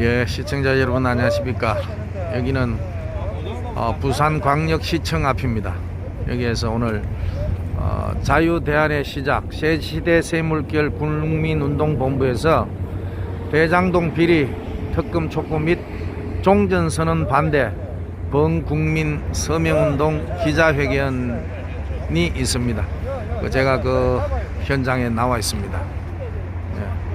예, 시청자 여러분 안녕하십니까? 여기는 어, 부산광역시청 앞입니다. 여기에서 오늘 어, 자유대안의 시작 새시대 새물결 국민운동본부에서 대장동 비리 특금 촉구 및 종전선언 반대 범국민 서명운동 기자회견이 있습니다. 그 제가 그 현장에 나와 있습니다. 예,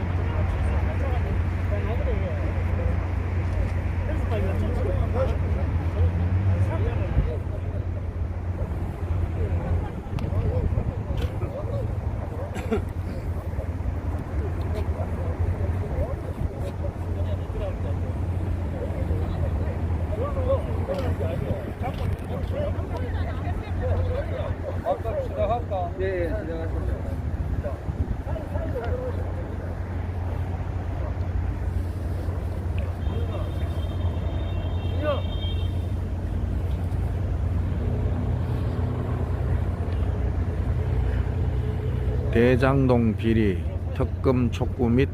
대장동 비리 특검 촉구 및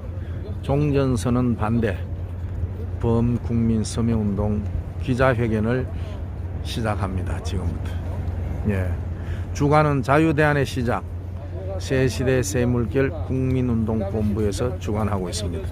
종전선언 반대 범국민 서명운동 기자회견을 시작합니다. 지금부터. 예. 주관은 자유대안의 시작 새시대 새물결 국민운동본부에서 주관하고 있습니다.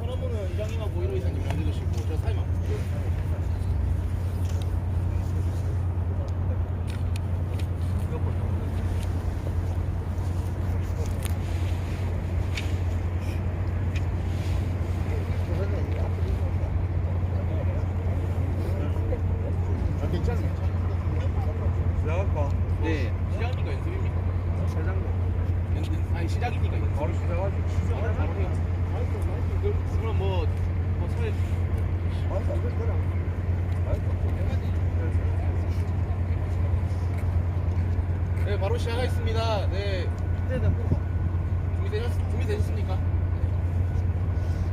시작할까? 네. 시작이니까 연습입니까? 세장도. 연습, 아니 시작이니까 연습. 바로 시작하지. 바로 해요. 그- 그럼 뭐, 뭐 서해 네, 바로 시작하겠습니다. 네. 준비되셨, 준비되셨습니까?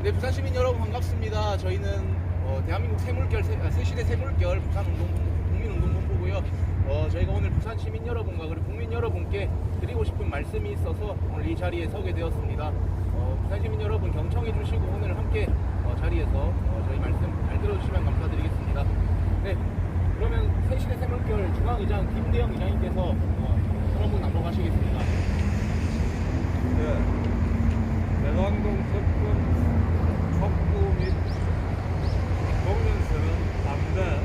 네, 부산 시민 여러분 반갑습니다. 저희는 어, 대한민국 새물결, 새, 아, 새시대 새물결 부산 운동, 국 민운동본부고요. 어, 저희가 오늘 부산 시민 여러분과 그리고 국민 여러분께 드리고 싶은 말씀이 있어서 오늘 이 자리에 서게 되었습니다. 어, 부산 시민 여러분 경청해 주시고 오늘 함께 어, 자리에서 어, 저희 말씀 잘 들어주시면 감사드리겠습니다. 네, 그러면 새시대 새물결 중앙의장 김대영 의장님께서 어, 선언문 낭독하시겠습니다. 예. 대장동 특권 촉구 및 공연서는 반대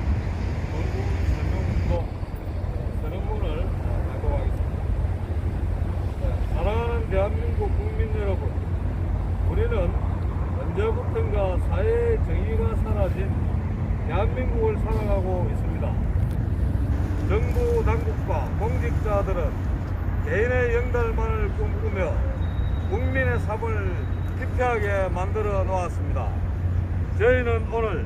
본국민 서명운동 선언문을 낭독하겠습니다. 예. 사랑하는 대한민국 국민 여러분, 우리는 언제부턴가 사회의 정의가 사라진 대한민국을 살아가고 있습니다. 정부 당국과 공직자들은 개인의 영달만을 꿈꾸며 국민의 삶을 피폐하게 만들어 놓았습니다. 저희는 오늘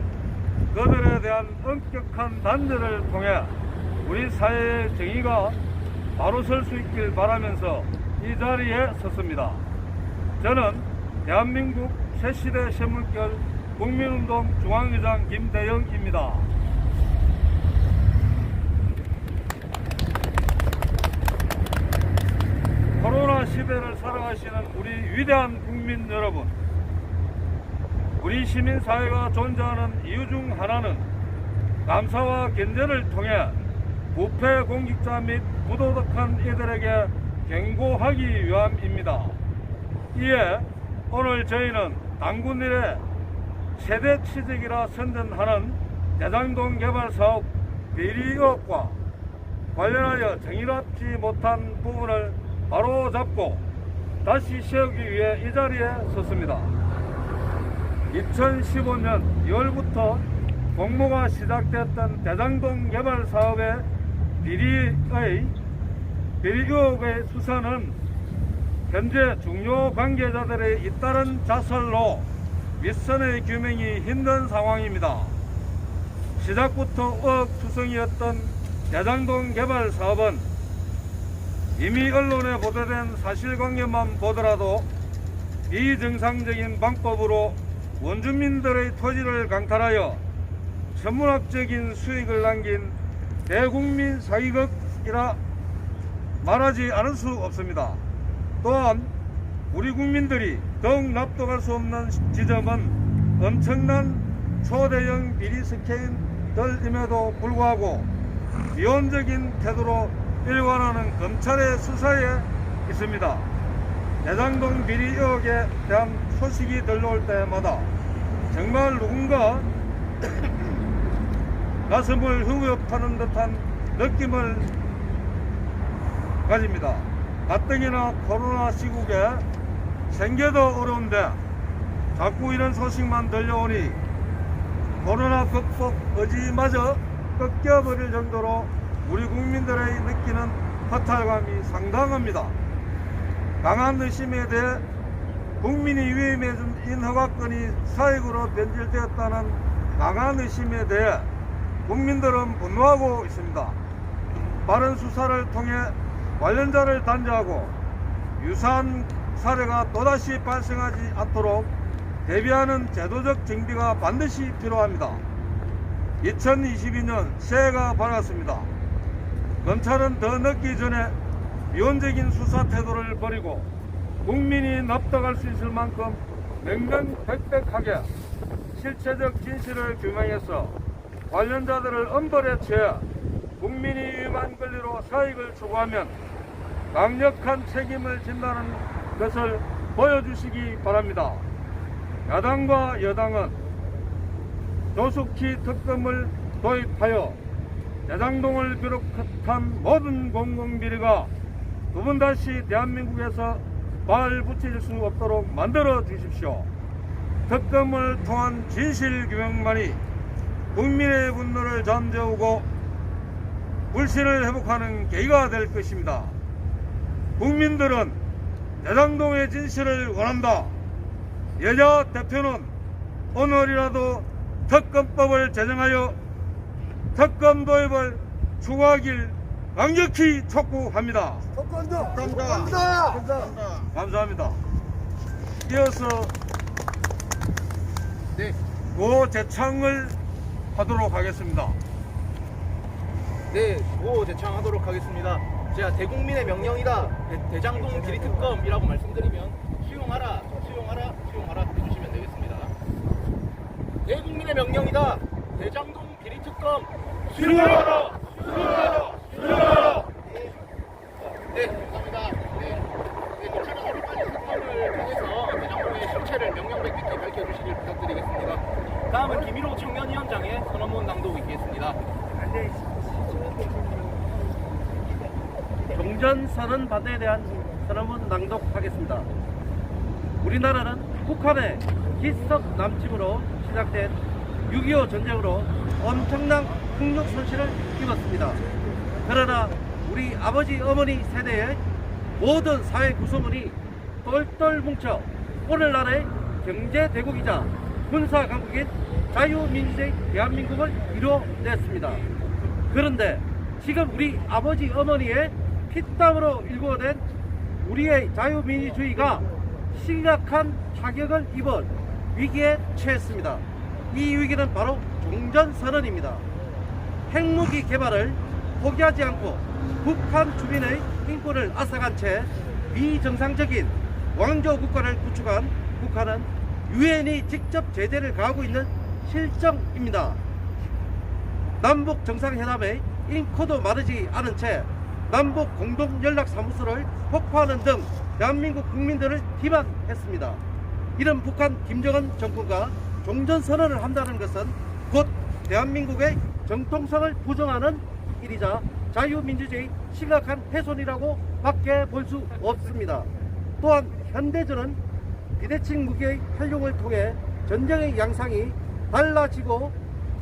그들에 대한 엄격한 단죄를 통해 우리 사회의 정의가 바로 설 수 있길 바라면서 이 자리에 섰습니다. 저는 대한민국 새시대 새물결 국민운동 중앙회장 김대영입니다. 코로나 시대를 살아가시는 우리 위대한 국민 여러분, 우리 시민사회가 존재하는 이유 중 하나는 감사와 견제를 통해 부패 공직자 및 부도덕한 이들에게 경고하기 위함입니다. 이에 오늘 저희는 당군 일에 세대 취직이라 선전하는 대장동 개발 사업 비리 의혹과 관련하여 정의롭지 못한 부분을 바로 잡고 다시 세우기 위해 이 자리에 섰습니다. 2015년 2월부터 공모가 시작됐던 대장동 개발 사업의 비리의 비리 의혹의 수사는 현재 중요 관계자들의 잇따른 자살로 윗선의 규명이 힘든 상황입니다. 시작부터 의혹투성이었던 대장동 개발 사업은 이미 언론에 보도된 사실관계만 보더라도 비정상적인 방법으로 원주민들의 토지를 강탈하여 천문학적인 수익을 남긴 대국민 사기극이라 말하지 않을 수 없습니다. 또한 우리 국민들이 더욱 납득할 수 없는 지점은 엄청난 초대형 비리 스캔들임에도 불구하고 위헌적인 태도로 일관하는 검찰의 수사에 있습니다. 대장동 비리 의혹에 대한 소식이 들려올 때마다 정말 누군가 가슴을 후벼파는 듯한 느낌을 가집니다. 가뜩이나 코로나 시국에 생계도 어려운데 자꾸 이런 소식만 들려오니 코로나 극복 의지마저 꺾여버릴 정도로 우리 국민들의 느끼는 허탈감이 상당합니다. 강한 의심에 대해 국민이 위임해준 허가권이 사익으로 변질되었다는 강한 의심에 대해 국민들은 분노하고 있습니다. 빠른 수사를 통해 관련자를 단죄하고 유사한 사례가 또다시 발생하지 않도록 대비하는 제도적 정비가 반드시 필요합니다. 2022년 새해가 밝았습니다. 검찰은 더 늦기 전에 위헌적인 수사 태도를 버리고 국민이 납득할 수 있을 만큼 명명백백하게 실체적 진실을 규명해서 관련자들을 엄벌에 처해 국민이 위임한 권리로 사익을 추구하면 강력한 책임을 진다는 것을 보여주시기 바랍니다. 야당과 여당은 조속히 특검을 도입하여 대장동을 비롯한 모든 공공비리가 두 번 다시 대한민국에서 발 붙일 수 없도록 만들어 주십시오. 특검을 통한 진실 규명만이 국민의 분노를 잠재우고 불신을 회복하는 계기가 될 것입니다. 국민들은 대장동의 진실을 원한다. 여자 대표는 오늘이라도 특검법을 제정하여 특검 도입을 추구하길 강력히 촉구합니다. 감사합니다. 이어서 네. 고 재창을 하도록 하겠습니다. 네, 고 대창하도록 하겠습니다. 제가 대국민의 명령이다. 대, 장동 비리특검이라고 말씀드리면 수용하라, 수용하라, 수용하라 해주시면 되겠습니다. 대국민의 명령이다. 대장동 비리특검 수용하라, 수용하라, 수용하라. 네, 감사합니다. 네, 네 검찰은 하루빨리 특검을 통해서 대장동의 실체를 명명백백히 밝혀주시길 부탁드리겠습니다. 다음은 김일호 청년위원장의 선언문 낭독 있겠습니다. 종전 선언 반대에 대한 선언문 낭독하겠습니다. 우리나라는 북한의 기습 남침으로 시작된 6.25 전쟁으로 엄청난 국력 손실을 입었습니다. 그러나 우리 아버지 어머니 세대의 모든 사회 구성원이 똘똘 뭉쳐 오늘날의 경제 대국이자 군사 강국인 자유민주주의 대한민국을 이루어냈습니다. 그런데 지금 우리 아버지 어머니의 피땀으로 일구어낸 우리의 자유민주주의가 심각한 타격을 입은 위기에 처했습니다. 이 위기는 바로 종전선언입니다. 핵무기 개발을 포기하지 않고 북한 주민의 인권을 앗아간 채 비정상적인 왕조 국가를 구축한 북한은 유엔이 직접 제재를 가하고 있는 실정입니다. 남북 정상회담에 잉코도 마르지 않은 채 남북 공동 연락 사무소를 폭파하는 등 대한민국 국민들을 기만했습니다. 이런 북한 김정은 정권과 종전 선언을 한다는 것은 곧 대한민국의 정통성을 부정하는 일이자 자유민주주의 심각한 훼손이라고 밖에 볼 수 없습니다. 또한 현대전은 비대칭 무기의 활용을 통해 전쟁의 양상이 달라지고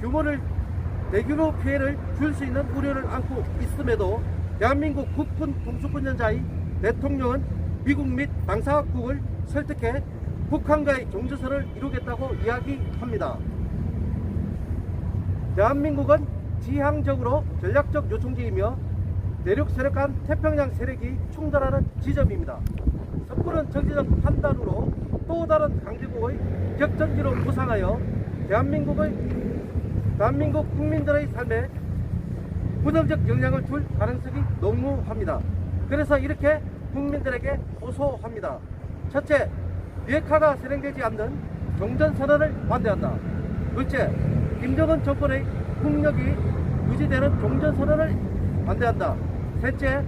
규모를 대규모 피해를 줄 수 있는 우려를 안고 있음에도 대한민국 국군 통수권자의 대통령은 미국 및 당사국을 설득해 북한과의 종전선을 이루겠다고 이야기합니다. 대한민국은 지향적으로 전략적 요충지이며 대륙 세력 간 태평양 세력이 충돌하는 지점입니다. 섣부른 정치적 판단으로 또 다른 강대국의 격전지로 부상하여 대한민국의 대한민국 국민들의 삶에 부정적 영향을 줄 가능성이 농후합니다. 그래서 이렇게 국민들에게 호소합니다. 첫째, 비핵화가 실행되지 않는 종전선언을 반대한다. 둘째, 김정은 정권의 국력이 유지되는 종전선언을 반대한다. 셋째,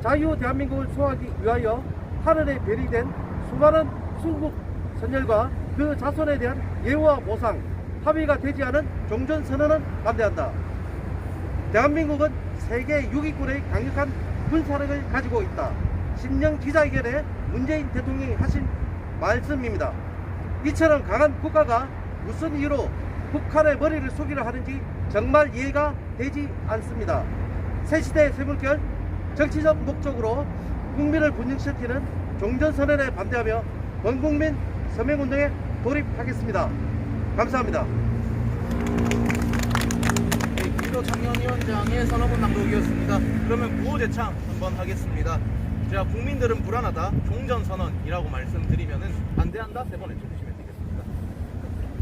자유 대한민국을 수호하기 위하여 하늘에 별이 된 수많은 순국 선열과 그 자손에 대한 예우와 보상, 합의가 되지 않은 종전선언은 반대한다. 대한민국은 세계 6위권의 강력한 군사력을 가지고 있다. 신년 기자회견에 문재인 대통령이 하신 말씀입니다. 이처럼 강한 국가가 무슨 이유로 북한의 머리를 숙이려 하는지 정말 이해가 되지 않습니다. 새시대 새물결 정치적 목적으로 국민을 분열시키는 종전선언에 반대하며 원국민 서명운동에 돌입하겠습니다. 감사합니다. 네, 김도 청년위원장의 선언문 낭독이었습니다. 그러면 구호 제창 한번 하겠습니다. 제가 국민들은 불안하다 종전선언이라고 말씀드리면은 반대한다 세 번 외쳐주시면 되겠습니다.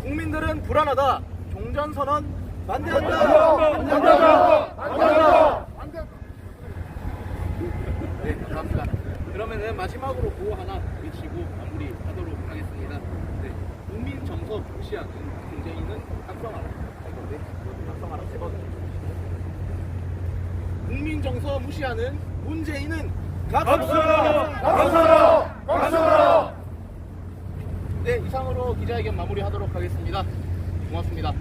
국민들은 불안하다 종전선언 반대한다. 반대한다. 네, 감사합니다. 그러면은 마지막으로 구호 하나 외치고 마무리하도록 하겠습니다. 네, 국민 정서 무시하는 문재인은 각성하라. 네, 각성하라 세 번. 국민 정서 무시하는 문재인은 각성하라. 각성하라. 각성하라. 네, 이상으로 기자회견 마무리하도록 하겠습니다. 고맙습니다.